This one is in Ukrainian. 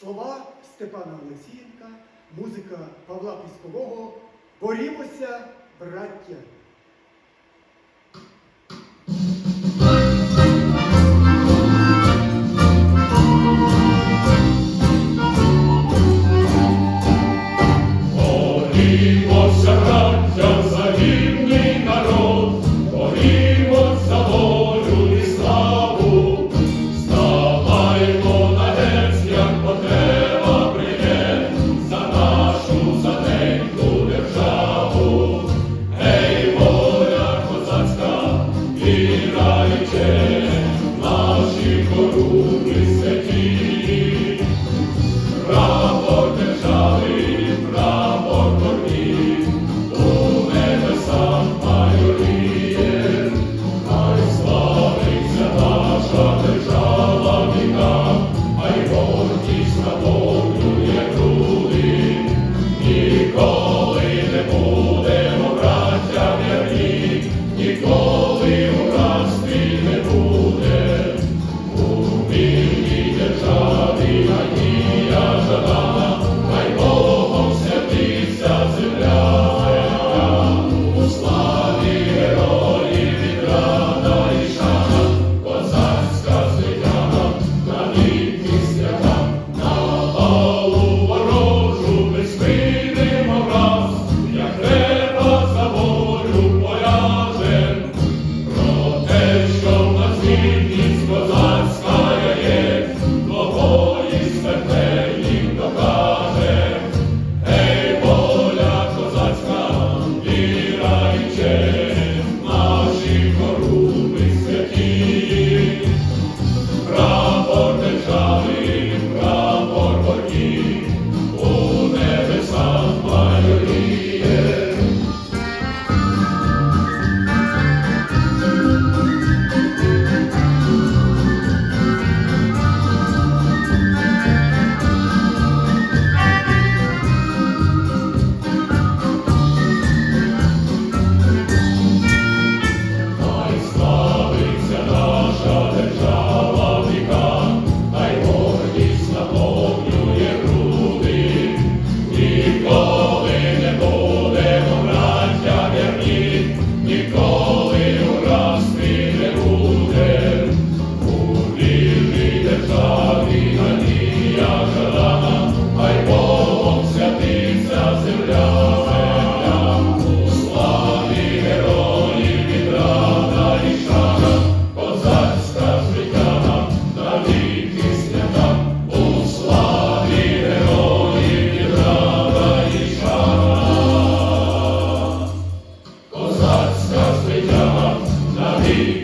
Слова Степана Олексієнка, музика Павла Піскового. Борімося, браття! життя на вік.